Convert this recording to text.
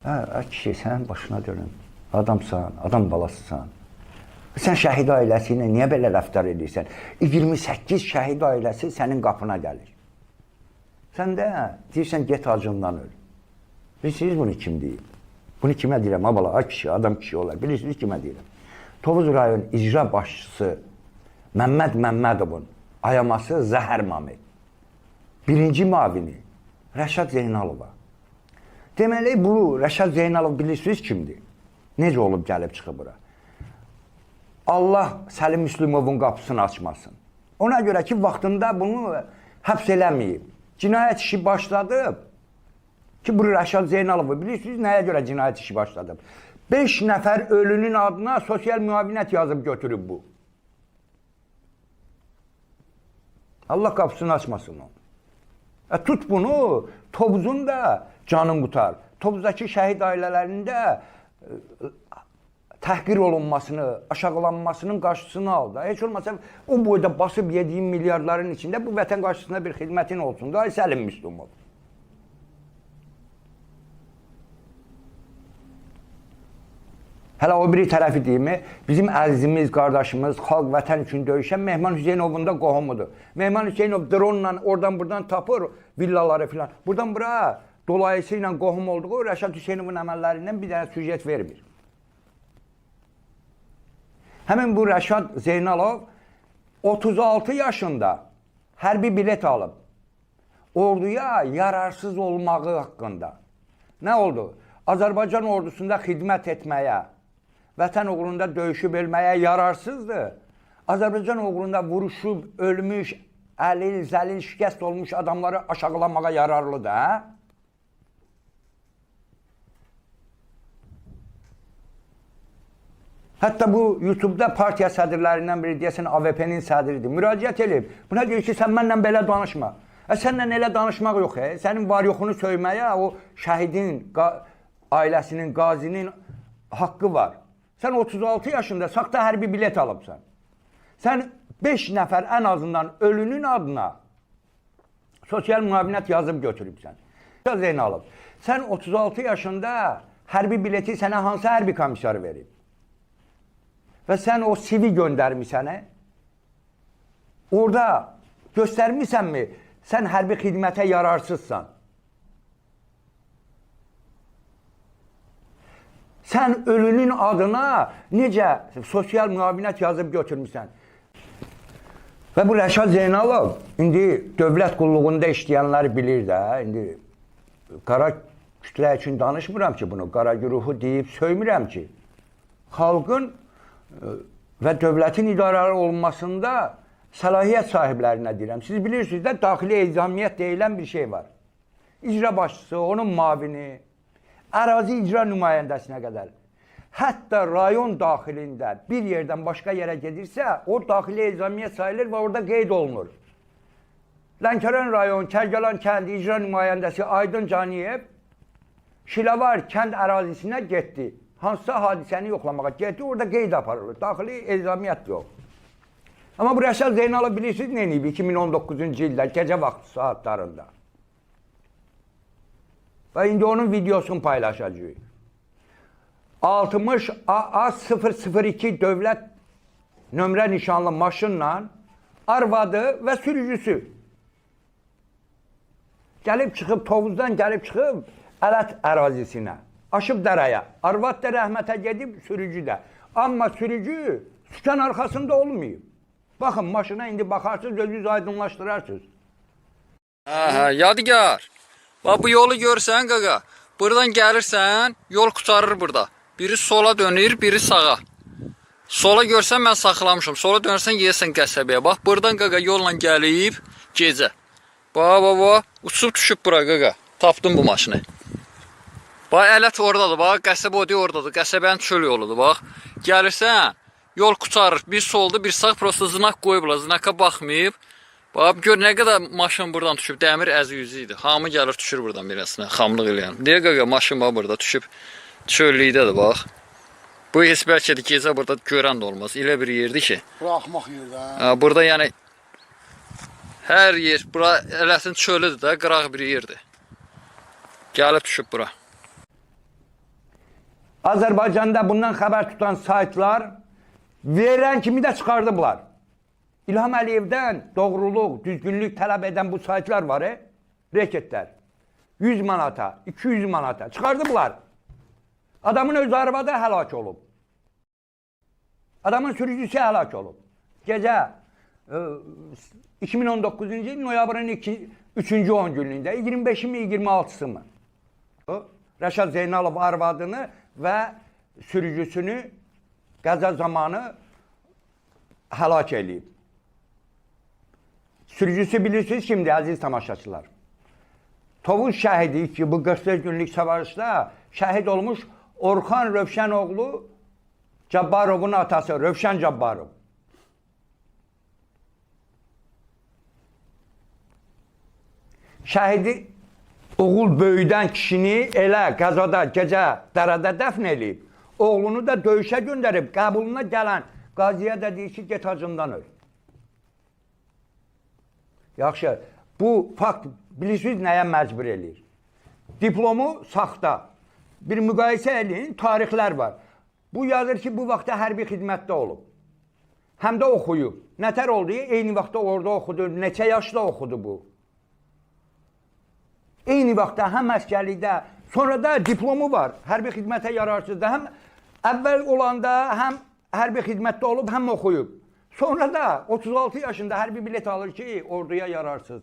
Hə, ə kişi, sənin başına dönüm. Adamsan, adam balasısan. Sən şəhid ailəsi ilə niyə belə rəftar edirsən? 28 şəhid ailəsi sənin qapına gəlir. Sən də deyirsən get acından öl. Bilirsiniz bunu kim deyir? Bunu kimə deyirəm? Ha bala, kişi, adam kişi olar. Bilirsiniz kimə deyirəm? Tovuz rayon icra başçısı Məmməd Məmmədovun ayaması Zəhər Mamed. Birinci mavini Rəşad Zeynalova. Deməli bu Rəşad Zeynalov bilirsiniz kimdir? Necə olub gəlib çıxıb bura? Allah Səlim Müslümovun qapısını açmasın. Ona görə ki, vaxtında bunu həbs eləməyib. Cinayət işi başladıb. Ki bu Rəşad Zeynalovu bilirsiniz nəyə görə cinayət işi başladıb? 5 nəfər ölünün adına sosial müavinət yazıb götürüb bu. Allah qapısını açmasın onu. E, tut bunu, Tovuzun da canın qutar. Tovuzdakı şəhid ailələrində e, təhqir olunmasını, aşağılanmasının qarşısını al da. Heç olmasa o boyda basıb yediyin milyardların içində bu vətən qarşısında bir xidmətin olsun da. Səlim Müslümov. Hələ o biri tərəfi deyimi, bizim əzizimiz, qardaşımız, xalq vətən üçün döyüşən Mehman Hüseynovun da qohumudur. Mehman Hüseynov dronla oradan buradan tapır villaları filan. Buradan bura dolayısıyla qohum olduğu Rəşad Hüseynovun əməllərindən bir dənə süjet vermir. Həmin bu Rəşad Zeynalov 36 yaşında hərbi bilet alıb orduya yararsız olmağı haqqında. Nə oldu? Azərbaycan ordusunda xidmət etməyə, vətən uğrunda döyüşüb ölməyə yararsızdır. Azərbaycan uğrunda vuruşub, ölmüş, əlil, zəlil, şikəst olmuş adamları aşağılamağa yararlıdır, hə? Hətta bu YouTube-da partiya sədrlərindən biri deyəsən AVP-nin sədridir. Müraciət edib. Buna deyir ki, sən mənlə belə danışma. E sənlə elə danışmaq yox, e. Sənin var yoxunu söyməyə o şəhidin, qa ailəsinin, qazinin haqqı var. Sən 36 yaşında saxta hərbi bilet alıbsan. Sən 5 nəfər ən azından ölünün adına sosial müavinət yazıb götürübsən. Zeynalov, sən 36 yaşında hərbi bileti sənə hansı hərbi komissarı verib? Və sən o CV göndərmisən? Orada göstərmisənmi, sən hərbi xidmətə yararsızsan. Sən ölünün adına necə sosial müavinət yazıb götürmüsən? Və bu Rəşad Zeynalov indi dövlət qulluğunda işləyənləri bilir də, indi qara kütlə üçün danışmıram ki bunu, qara güruhu deyib söymürəm ki. Xalqın ə, və dövlətin idarəli olunmasında səlahiyyət sahiblərinə deyirəm. Siz bilirsiniz də daxili elzamiyyət deyilən bir şey var. İcra başçısı, onun mavini, ərazi icra nümayəndəsinə qədər. Hətta rayon daxilində bir yerdən başqa yerə gedirsə, o daxili elzamiyyət sayılır və orada qeyd olunur. Lənkəran rayon Kərgəlan kənd icra nümayəndəsi Aydın Caniyev Şilavar kənd ərazisinə getdi. Hansısa hadisəni yoxlamağa getdi, orada qeyd aparılır. Daxili elzamiyyət yox. Amma bu Rəşad Zeynalov bilirsiniz nə edib 2019-cu ildə gecə vaxtı saatlarında. Və indi onun videosunu paylaşacağıq. 60 AA002 dövlət nömrə nişanlı maşınla arvadı və sürücüsü gəlib çıxıb Tovuzdan gəlib çıxıb Ələt ərazisinə. Aşıb dərəyə. Arvad da rəhmətə gedib, sürücü də. Amma sürücü sükan arxasında olmayıb. Baxın maşına indi baxarsınız, özünüz aydınlaşdırarsınız. Hə, yadigar. Bax bu yolu görsən qaqa. Buradan gəlirsən, yol qurtarır burada. Biri sola dönür, biri sağa. Sola görsən mən saxlamışam. Sola dönərsən yesən qəsəbəyə. Bax buradan qaqa yolla gəlib gecə. Bax, bax, bax, uçub düşüb bura qaqa. Tapdım bu maşını. Bax ələt oradadır, bax qəsəbə o deyə oradadır. Qəsəbənin çöl yoludur, bax. Gəlirsən, yol qurtarır. Bir soldu, bir sağ, prosta znak qoyublar. Znaka baxmayıb. Bax gör nə qədər maşın buradan düşüb, dəmir əzi yüzü idi. Hamı gəlir düşür buradan birəsinə, xamlıq eləyən. Deyə qaqa maşın bax burada düşüb çöllükdədir bax. Bu heç bəlkə də gecə burada görən də olmaz. Elə bir yerdir ki. Bura axmaq yerdə. Burada yəni hər yer, bura eləsin çölüdür də, qıraq bir yerdir. Gəlib düşüb bura. Azərbaycanda bundan xəbər tutan saytlar verən kimi də çıxardıblar. İlham Əliyevdən doğruluq, düzgünlük tələb edən bu saytlar var, e? reketlər. 100 manata, 200 manata çıxardıblar. Adamın öz arvadı həlak olub. Adamın sürücüsü həlak olub. Gecə e, 2019-cu il noyabrın 2 3-cü 10 günündə 25-i mi 26-sı mı? O, Rəşad Zeynalov arvadını və sürücüsünü qəza zamanı həlak eləyib. Sürücüsü bilirsiniz kimdir əziz tamaşaçılar? Tovuz şəhidi ki, bu 44 günlük savaşda şəhid olmuş Orxan Rövşənoğlu Cabbarovun atası Rövşən Cabbarov. Şəhidi oğul böyüdən kişini elə qəzada gecə dərədə dəfn eləyib. Oğlunu da döyüşə göndərib. Qəbuluna gələn qaziyə də deyir ki, get acından öl. Yaxşı, bu fakt bilirsiniz nəyə məcbur eləyir? Diplomu saxta. Bir müqayisə eləyin, tarixlər var. Bu yazır ki, bu vaxtda hərbi xidmətdə olub. Həm də oxuyub. Nətər oldu? Eyni vaxtda orada oxudu. Neçə yaşda oxudu bu? Eyni vaxtda həm əskərlikdə, sonra da diplomu var. Hərbi xidmətə yararsızdır. Həm əvvəl olanda həm hərbi xidmətdə olub, həm oxuyub. Sonra da 36 yaşında hərbi bilet alır ki, orduya yararsız.